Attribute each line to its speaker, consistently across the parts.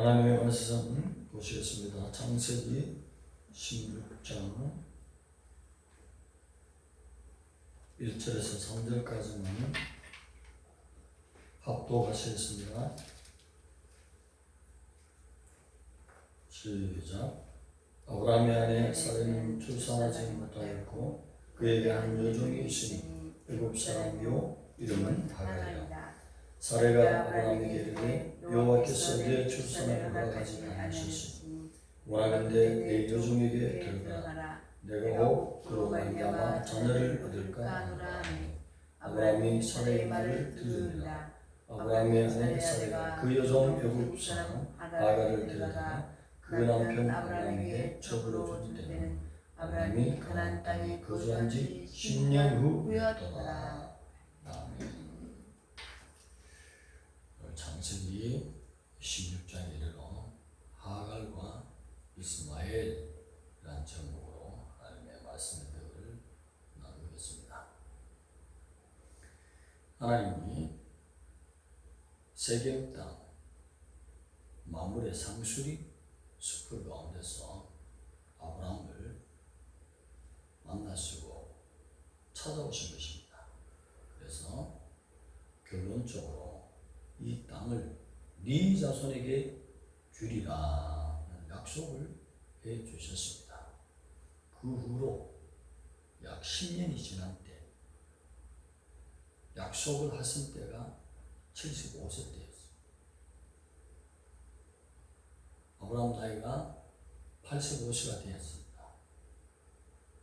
Speaker 1: 하나님의 말씀 보시겠습니다. 창세기 16장 1절에서 3절까지는 합독하시겠습니다. 시작. 아브라함의 아내 사례는 출산하지 못하였고 그에게 한 여종이 있으니 일곱 사람이요 이름은 하갈이라. 사례가 아브라함에게 이르되 여호와께서 내 출산을 허락하지 않으셨으니 원하건대 내 여종에게 들어가라. 내가 혹 그로 말미암아 자녀를 얻을까 하노라 아브라함이 사례의 말을 들으니라. 아브라함의 아내 사례가 그 여종 여국 사람 아가를 데려다가 그 남편 아브라함에게 적으로 준 때는 아브라함이 가나안 땅에 거주한 지 10년 후였더라 아멘 창세기 16장에 이르러 하갈과 이스마엘이란 제목으로 하나님의 말씀을 나누겠습니다. 하나님이 세겜 땅 마물의 상수리 숲을 가운데서 아브라함을 만나시고 찾아오신 것입니다. 그래서 결론적으로 이 땅을 네 자손에게 주리라는 약속을 해 주셨습니다. 그 후로 약 10년이 지난 때 약속을 하신 때가 75세 때였어요. 아브라함 나이가 85세가 되었습니다.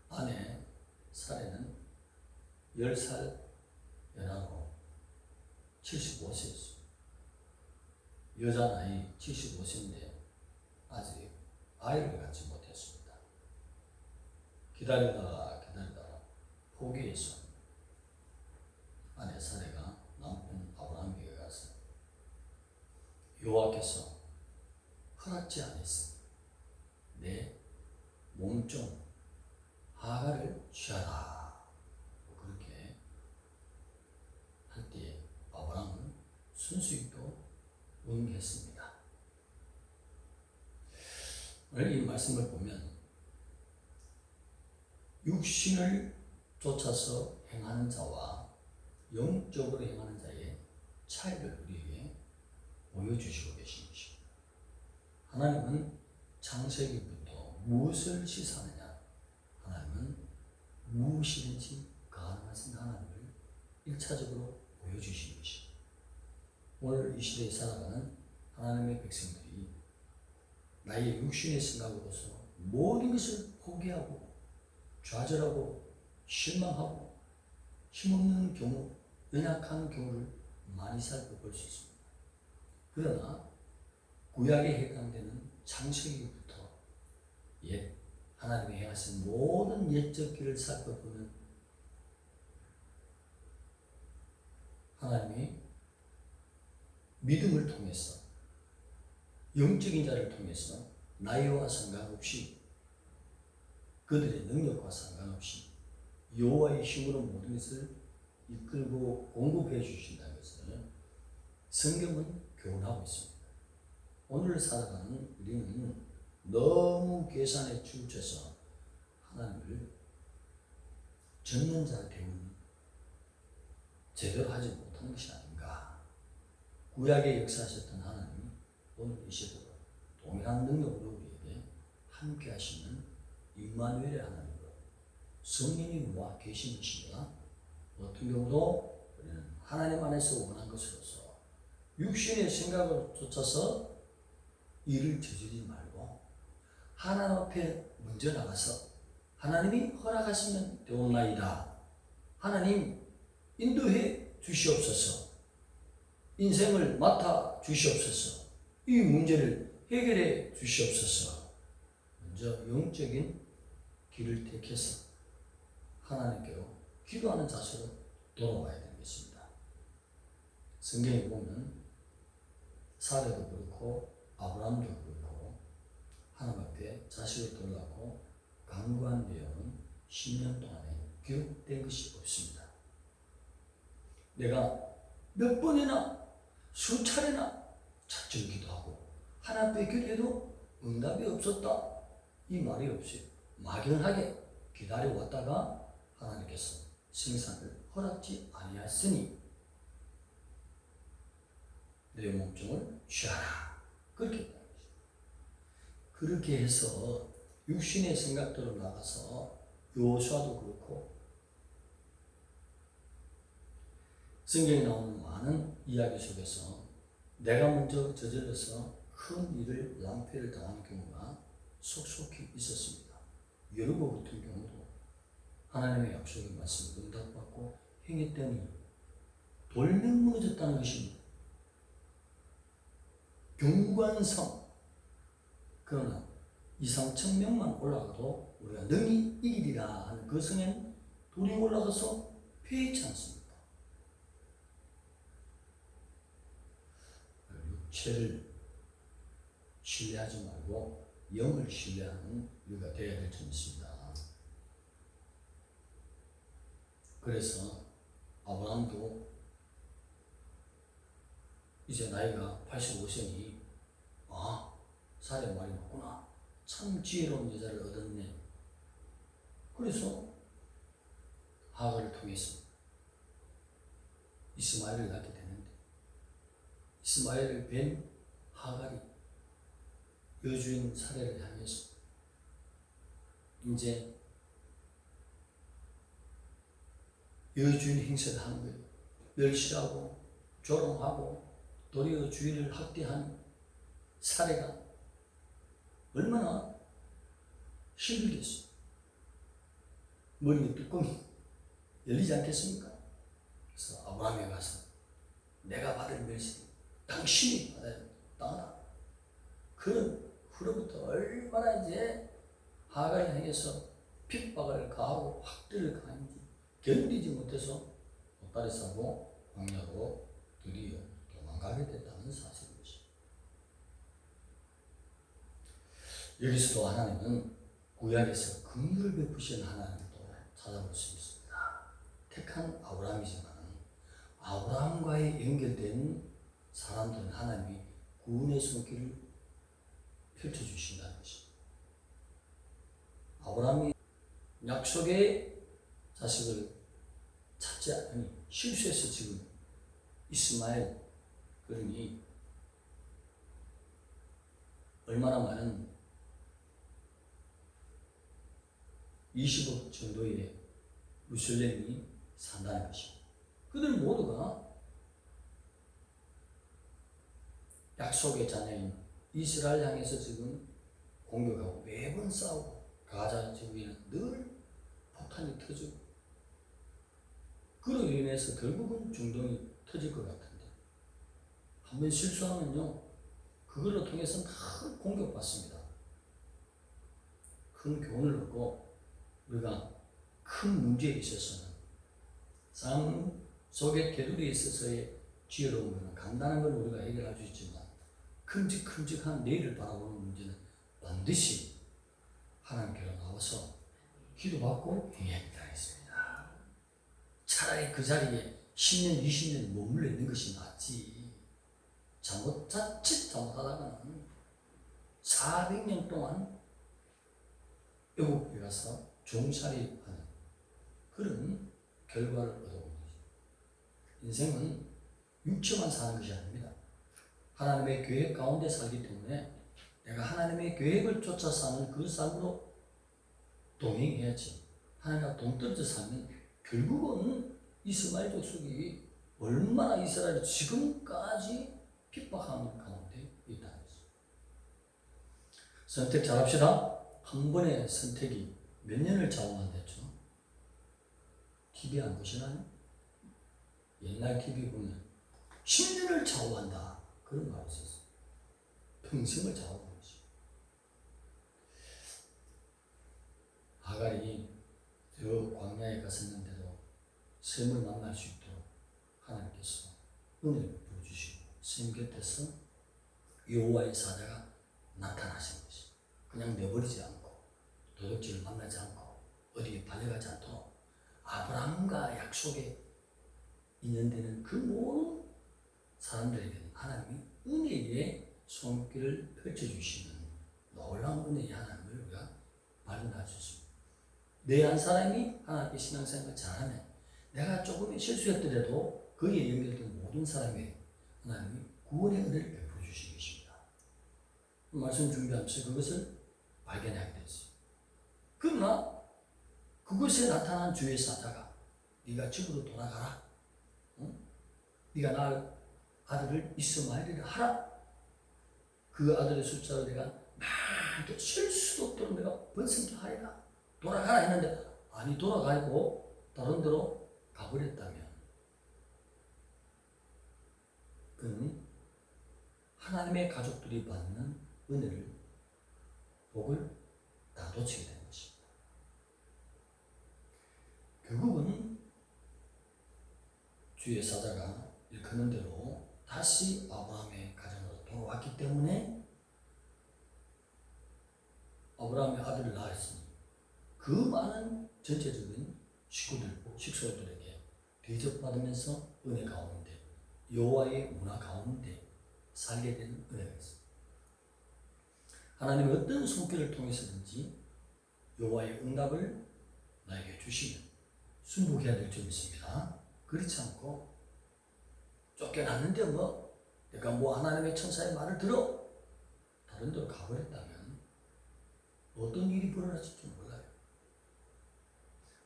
Speaker 1: 아내 사례는 10살 연하로 75세였어요. 여자 나이 75세인데 아직 아이를 갖지 못했습니다. 기다리다가 기다리다가 포기해서 아내 사례가 남편 아브라함에게 가서 여호와께서 허락지 않았으니 내 몸종 하가를 취하라 그렇게 할 때에 아브라함은 순수히 또 응했습니다. 오늘 이 말씀을 보면 육신을 쫓아서 행하는 자와 영적으로 행하는 자의 차이를 우리에게 보여주시고 계신 것입니다. 하나님은 창세기부터 무엇을 시사하느냐? 하나님은 무엇이든지 가능하신 하나님을 일차적으로 보여주신 것입니다. 오늘 이 시대에 살아가는 하나님의 백성들이 나의 육신의 생각으로서 모든 것을 포기하고 좌절하고 실망하고 힘없는 경우, 연약한 경우를 많이 살펴볼 수 있습니다. 그러나 구약에 해당되는 창세기부터 옛 하나님이 행하신 모든 옛적 길을 살펴보면 하나님이 믿음을 통해서 영적인 자를 통해서 나이와 상관없이 그들의 능력과 상관없이 여호와의 힘으로 모든 것을 이끌고 공급해 주신다는 것을 성경은 교훈하고 있습니다. 오늘 살아가는 우리는 너무 계산에 치우쳐서 하나님을 전는 자 대우는 제대로 하지 못하는 것이 아닌가. 구약의 역사하셨던 하나님이 오늘 이 시대로 동일한 능력으로 우리에게 함께 하시는 임마누엘의 하나님으로 성령이 와 계신 것입니다. 어떤 경우도 우리는 하나님 안에서 원한 것으로서 육신의 생각을 쫓아서 일을 저지르지 말고 하나님 앞에 먼저 나가서 하나님이 허락하시면 되옵나이다. 하나님 인도해 주시옵소서. 인생을 맡아 주시옵소서. 이 문제를 해결해 주시옵소서. 먼저 영적인 길을 택해서 하나님께로 기도하는 자세로 돌아와야 되겠습니다. 성경에 보면 사례도 그렇고 아브라함도 그렇고 하나님 앞에 자식을 돌라고 강구한 내용은 10년 동안에 기록된 것이 없습니다. 내가 몇 번이나 수차례나 작전 기도 하고 하나님께 기도해도 응답이 없었다. 이 말이 없이 막연하게 기다려왔다가 하나님께서 생산을 허락지 아니하였으니 내 몸종을 취하라. 그렇게 것이죠. 그렇게 해서 육신의 생각대로 나가서 요수아도 그렇고 성경에 나오는 많은 이야기 속에서 내가 먼저 저질러서 큰 일을 낭패를 당하는 경우가 속속히 있었습니다. 여러분 같은 경우도 하나님의 약속의 말씀을 응답받고 행했더니 돌면 무너졌다는 것입니다. 경관성 그러나 이상 천명만 올라가도 우리가 능히 이기리라 하는 그 성에는 돌이 올라가서 패치 않습니다. 육체를 신뢰하지 말고 영을 신뢰하는 우리가 되어야 될 점이 있습니다. 그래서 아브라함도 이제 나이가 85세니 아 사례 말이 맞구나. 참 지혜로운 여자를 얻었네. 그래서 하가를 통해서 이스마엘을 낳게 되는데 이스마엘을 뵌 하갈이 여주인 사례를 향해서 이제 여주인 행세를 하는 거예요. 멸시하고 조롱하고 도리어 주인을 학대한 사례가 얼마나 힘들겠어요. 머리에 뚜껑이 열리지 않겠습니까? 그래서 아브라함에 가서 내가 받을 멸시 당신이 땅하다. 그런 후로부터 얼마나 이제 하갈을 향해서 핍박을 가하고 학대를 가한지 견디지 못해서 옷다리 싸고 광야로 드디어 도망가게 됐다는 사실입니다. 여기서도 하나님은 구약에서 긍휼을 베푸시는 하나님을 또 찾아볼 수 있습니다. 택한 아브라함이지만 아브라함과의 연결된 사람들은 하나님이 구원의 손길을 펼쳐주신다는 것입니다. 아브라함이 약속의 자식을 찾지 않으니 실수해서 지금 이스마엘 그러니 얼마나 많은 20억 정도의 무슬림이 산다는 것입니다. 그들 모두가 약속의 자녀인 이스라엘 향해서 지금 공격하고 매번 싸우고 가자 지구에는 늘 폭탄이 터지고 그로 인해서 결국은 중동이 터질 것 같은데 한 번 실수하면요 그걸로 통해서 큰 공격받습니다. 큰 교훈을 얻고 우리가 큰 문제에 있어서는 삶 속에 개두리에 있어서의 지혜로운 것은 간단한 건 우리가 해결할 수 있지만 큼직큼직한 내일을 바라보는 문제는 반드시 하나님께로 나와서 기도받고 되겠습니다. 차라리 그 자리에 10년, 20년 머물러 있는 것이 낫지. 잘못, 자칫 잘못하다가는 400년 동안 애국에 가서 종살이 하는 그런 결과를 얻어옵니다. 인생은 육체만 사는 것이 아닙니다. 하나님의 계획 가운데 살기 때문에 내가 하나님의 계획을 쫓아 사는 그 삶으로 동행해야지. 하나님과 동떨어져 살면 결국은 이스마엘 족속이 얼마나 이스라엘을 지금까지 핍박하는 가운데 거죠. 선택 잘합시다. 한 번의 선택이 몇 년을 좌우한댔죠? TV 안 보시나요? 옛날 TV 보면 10년을 좌우한다. 그런 있었어요. 평생을 좌우하는 것이. 하갈이 저 광야에 갔었는데도 샘을 만날 수 있도록 하나님께서 은혜를 부어주시고 샘 곁에서 여호와의 사자가 나타나신 것이 그냥 내버리지 않고 도둑질을 만나지 않고 어디에 발려가지 않도록 아브라함과 약속에 인연되는 그 모든 사람들에게는 하나님이 은혜의 손길을 펼쳐주시는 놀라운 은혜의 하나님을 우리가 발견할 수 있습니다. 내한 사람이 하나님께 신앙생활 잘하면 내가 조금의 실수했더라도 거기에 연결된 모든 사람이 하나님이 구원의 은혜를 베풀어 주시는 것입니다. 말씀 준비하면서 그것을 발견하게 됐어요. 그러나 그것에 나타난 주의 사자가 네가 집으로 돌아가라. 응? 네가 낳을 아들을 이스마엘이라 하라. 그 아들의 숫자를 내가 많게 셀 수도 없도록 내가 번성케 하리라. 돌아가라 했는데 아니 돌아가고 다른 데로 가버렸다면 그는 하나님의 가족들이 받는 은혜를 복을 다 놓치게 되는 것입니다. 결국은 주의 사자가 일컫는 대로 다시 아브라함의 가정으로 돌아왔기 때문에 아브라함의 아들을 낳았으니 그 많은 전체적인 식구들, 식소들에게 대접받으면서 은혜 가운데 여호와의 문화 가운데 살게 되는 은혜가 있습니다. 하나님의 어떤 손길을 통해서든지 여호와의 응답을 나에게 주시면 순복해야 될 점이 있습니다. 그렇지 않고 쫓겨났는데 뭐 내가 뭐 하나님의 천사의 말을 들어 다른 데로 가버렸다면 어떤 일이 벌어질지 몰라요.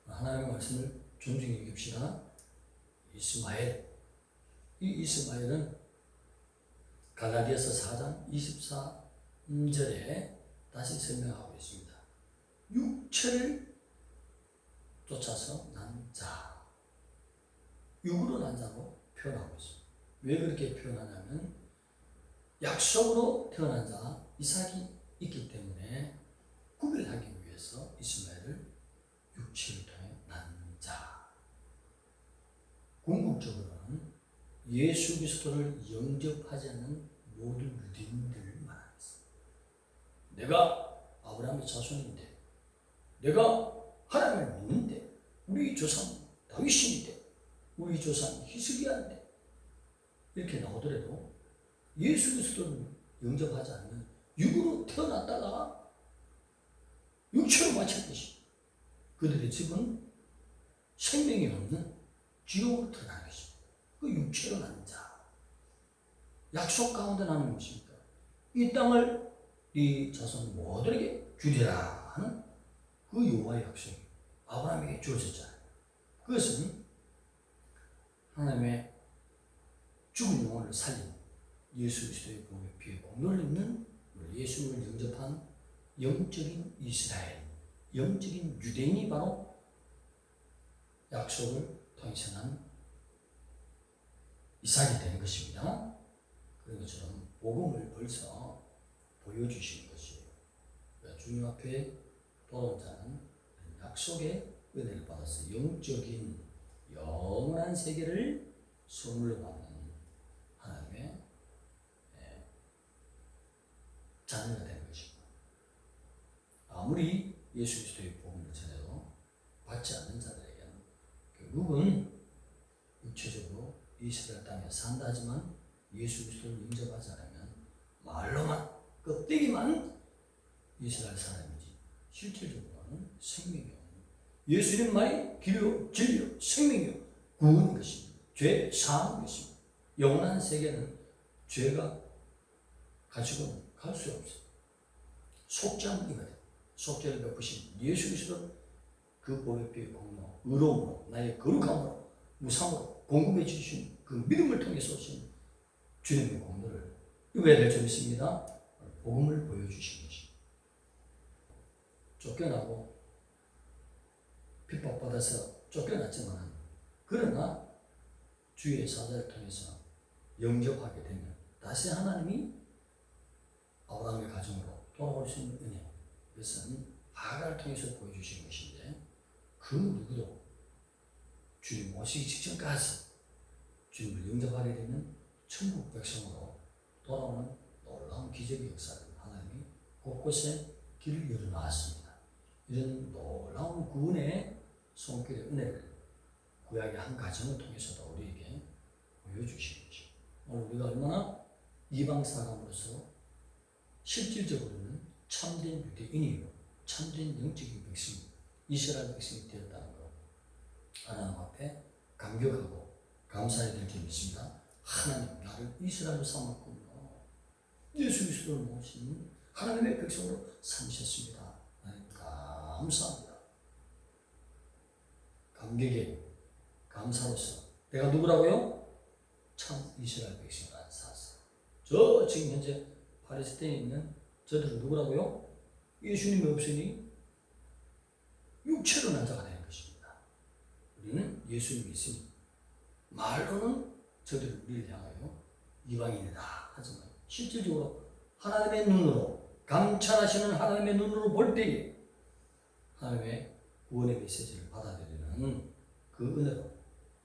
Speaker 1: 하나님의 말씀을 존중해 봅시다. 이스마엘 이 이스마엘은 갈라디아서 4장 24절에 다시 설명하고 있습니다. 육체를 쫓아서 난 자. 육으로 난 자로 표현하고 있습니다. 왜 그렇게 표현하냐면 약속으로 태어난 자 이삭이 있기 때문에 구별하기 위해서 이스마엘을 육체를 통해 난 자. 궁극적으로는 예수 그리스도를 영접하지 않는 모든 유대인들을 것입니다. 내가 아브라함의 자손인데, 내가 하나님을 믿는데, 우리 조상 다윗인데, 우리 조상 히스기야인데 이렇게 나오더라도 예수 그리스도를 영접하지 않는 육으로 태어났다가 육체로 마칠 것이 그들의 집은 생명이 없는 지옥으로 들어가는 것입니다. 그 육체로 난 자. 약속 가운데 나는 것입니다. 이 땅을 이 자손 모두에게 주리라 하는 그 여호와의 약속이 아브라함에게 주어졌잖아요. 그것은 하나님의 죽은 영혼을 살린 예수 그리스도의 피해 공로를 입는 예수를 영접한 영적인 이스라엘, 영적인 유대인이 바로 약속을 통해서 난 이삭이 되는 것입니다. 그런 것처럼 복음을 벌써 보여주시는 것이에요. 주님 앞에 돌아온 자는 약속의 은혜를 받아서 영적인 영원한 세계를 선물로 받는 하나님의 예, 자녀가 되는 것입니다. 아무리 예수 그리스도의 복음을 전해도 받지 않는 자들에게는 결국은 육체적으로 이스라엘 땅에 산다 하지만 예수 그리스도를 영접하지 않으면 말로만 껍데기만 이스라엘 사람이지 실질적으로는 생명이 없는 예수님 말이 길이요 진리요 생명이요 구원인 것입니다. 죄 사함인 것입니다. 영원한 세계는 죄가 가지고는 갈수 없어요. 속죄함이거든. 속죄를 베푸신 예수 그리스도 그 보혈의 공로, 의로움으로 나의 거룩함으로 무상으로 공급해 주신 그 믿음을 통해서 오신 주님의 공로를 이거야 될 점이 있습니다. 복음을 보여주신 것입니다. 쫓겨나고 핍박받아서 쫓겨났지만 그러나 주의 사자를 통해서 영접하게 되면 다시 하나님이 아브라함의 가정으로 있는 은혜 그것은 하가를 통해서 보여주신 것인데 그 누구도 주님 모시기 직전까지 주님을 영접하게 되면 천국 백성으로 돌아오는 놀라운 기적의 역사를 하나님이 곳곳에 길을 열어놨습니다. 이런 놀라운 구원의 손길의 은혜를 구약의 한 가정을 통해서도 우리에게 보여주시는 것입니다. 오늘 우리가 얼마나 이방 사람으로서 실질적으로는 참된 유대인이요 참된 영적인 백성 이스라엘 백성이 되었다는 것 하나님 앞에 감격하고 감사해야 될 점이 있습니다. 하나님 나를 이스라엘로 삼았군요. 예수 그리스도를 모신 하나님의 백성으로 삼으셨습니다. 감사합니다. 감격에 감사로서 내가 누구라고요? 참 이스라엘 백성을 안 사서 저 지금 현재 팔레스타인에 있는 저들은 누구라고요? 예수님이 없으니 육체로 난 자가 되는 것입니다. 우리는 예수님이 있으니 말로는 저들을 우리를 향하여 이방인이다 하지만 실질적으로 하나님의 눈으로 감찰하시는 하나님의 눈으로 볼 때에 하나님의 구원의 메시지를 받아들이는 그 은혜로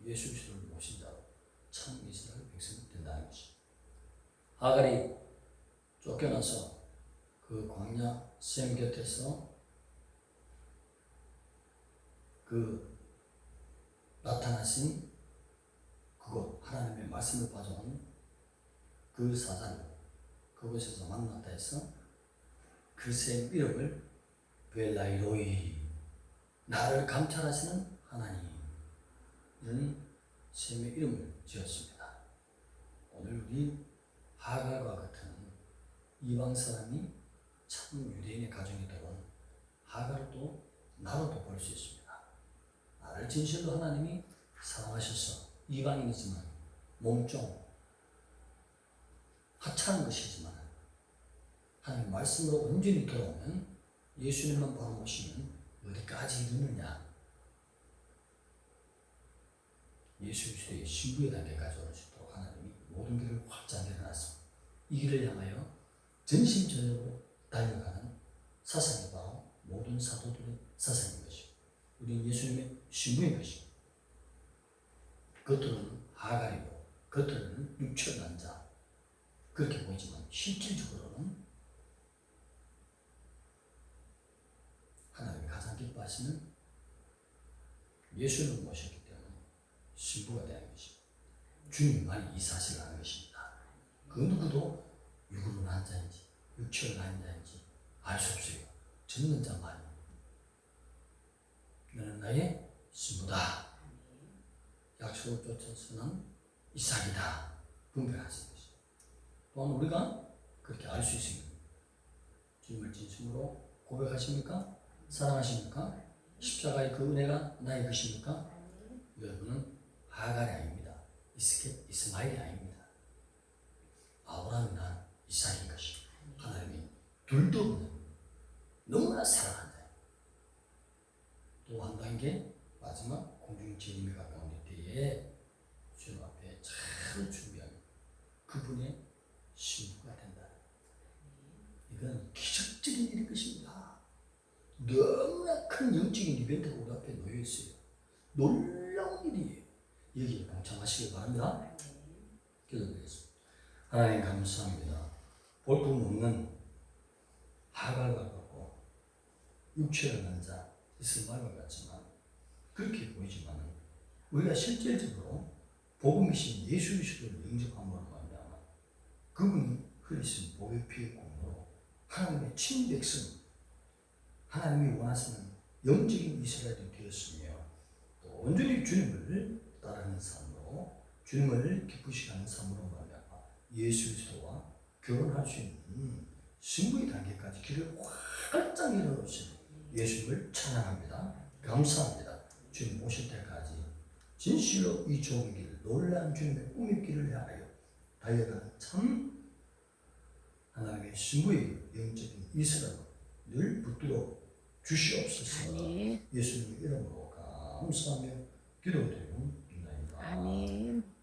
Speaker 1: 예수 그리스도를 모신 자로 참 이스라엘 백성이 된다는 것이 하갈이 쫓겨나서 그 광야 샘 곁에서 그 나타나신 그곳 하나님의 말씀을 가져온 그 사자를 그곳에서 만났다 해서 그샘 이름을 벨라이로이 나를 감찰하시는 하나님 이런 셈의 이름을 지었습니다. 오늘 우리 하갈과 같은 이방 사람이 참 유대인의 가정에 들어온 하갈도 나로도 볼수 있습니다. 나를 진실로 하나님이 사랑하셔서 이방인이지만 몸종 하찮은 것이지만 하나님 말씀으로 온전히 돌아오면 예수님만 바라보시면 어디까지 이르느냐 예수 그리스도의 신부의 단계까지 올 수 있도록 하나님이 모든 길을 확장 해 놨습니다. 이 길을 향하여 전심전력으로 달려가는 사상이 바로 모든 사도들의 사상인 것이고 우리는 예수님의 신부인 것이고 겉으로는 하갈이고 겉으로는 육체 난자 그렇게 보이지만 실질적으로는 하나님이 가장 기뻐하시는 예수를 모셨기 때문에 신부가 되는 것입니다. 주님만이 이 사실을 아는 것입니다. 그 누구도 육으로 난 자인지 육체로 난 자인지 알 수 없어요. 듣는 자만 너는 나의 신부다. 약속을 쫓아서는 이삭이다. 분별하신 것이. 또한 우리가 그렇게 알 수 있습니다. 주님을 진심으로 고백하십니까? 사랑하십니까? 십자가의 그 은혜가 나의 것입니까? 여러분은 하갈이 아닙니다. 이스마일이 아닙니다. 아브라함이 난 이삭인 것이 하나님이 둘도 없는 너무나 사랑한 자. 또한 단계 마지막 공중 재림에 가까운 때에 주님 앞에 잘 준비하는 그분의 신부가 된다. 이건 기적적인 일일 것입니다. 너무나 큰 영적인 이벤트가 우리 앞에 놓여 있어요. 놀라운 일이에요. 여기에 동참하시기 바랍니다. 기도드리겠습니다. 하나님 감사합니다. 볼품 없는 하갈과 같고 육체를 난 자, 이스마엘과 같지만 그렇게 보이지만 우리가 실질적으로 복음이신 예수 그리스도를 영접함으로 말미암아 그분이 흘리신 복의 피의 공로로 하나님의 친백성 하나님이 원하시는 영적인 이스라엘이 되었으며 또 온전히 주님을 따르는 삶으로 주님을 기쁘시게 하는 삶으로 말미암아 예수 그리스도와 결혼할 수 있는 신부의 단계까지 길을 활짝 열어놓으신 예수님을 찬양합니다. 감사합니다. 주님 오실 때까지 진실로 이 좋은 길, 놀라운 주님의 길을 향하여 달려가는 참 하나님의 신부의 영적인 이스라엘 늘 붙들어 주시옵소서.
Speaker 2: 아멘.
Speaker 1: 예수님의 이름으로 감사하며 기도드리옵나이다.
Speaker 2: 아멘.